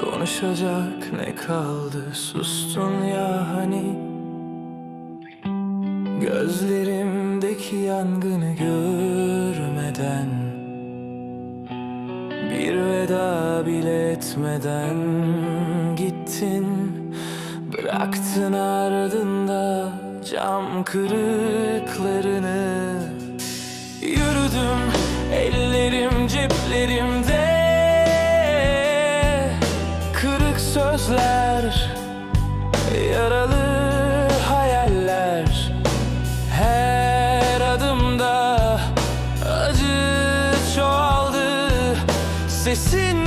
Konuşacak ne kaldı? Sustun ya hani? Gözlerimdeki yangını görmeden Bir veda bile etmeden gittin. Bıraktın ardında cam kırıklarını. Yürüdüm ellerim ceplerimde Sözler Yaralı hayaller. Her adımda acı çoğaldı Sesin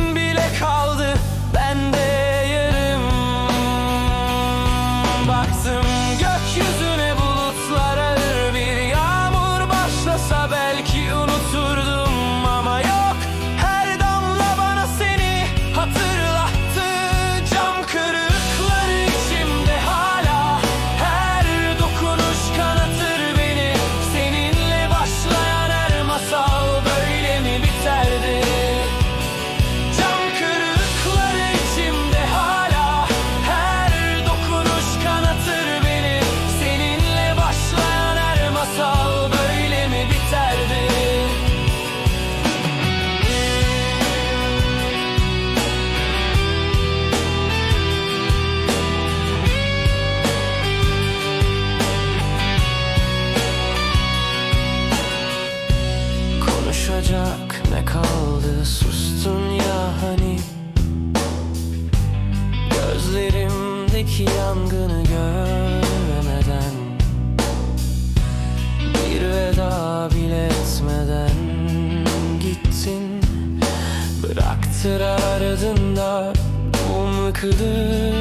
Konuşacak ne kaldı? Sustun ya hani? Gözlerimdeki yangını görmeden Bir veda bile etmeden gittin. Bıraktır ardında mum kılıkları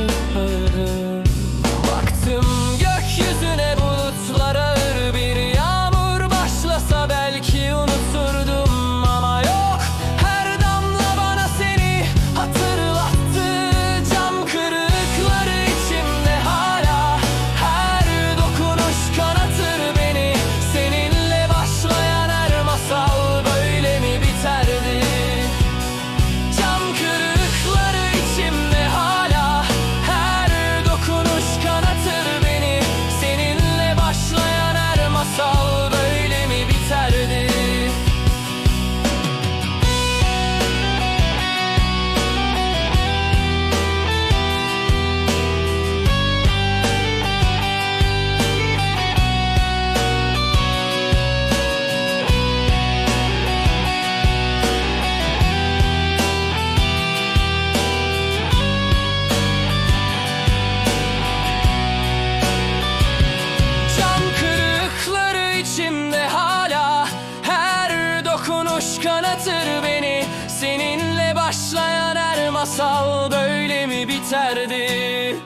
masal böyle mi biterdi?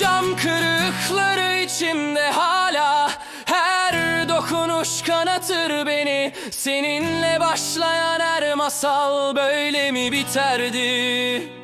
Cam kırıkları içimde hala Her dokunuş kanatır beni Seninle başlayan her masal böyle mi biterdi?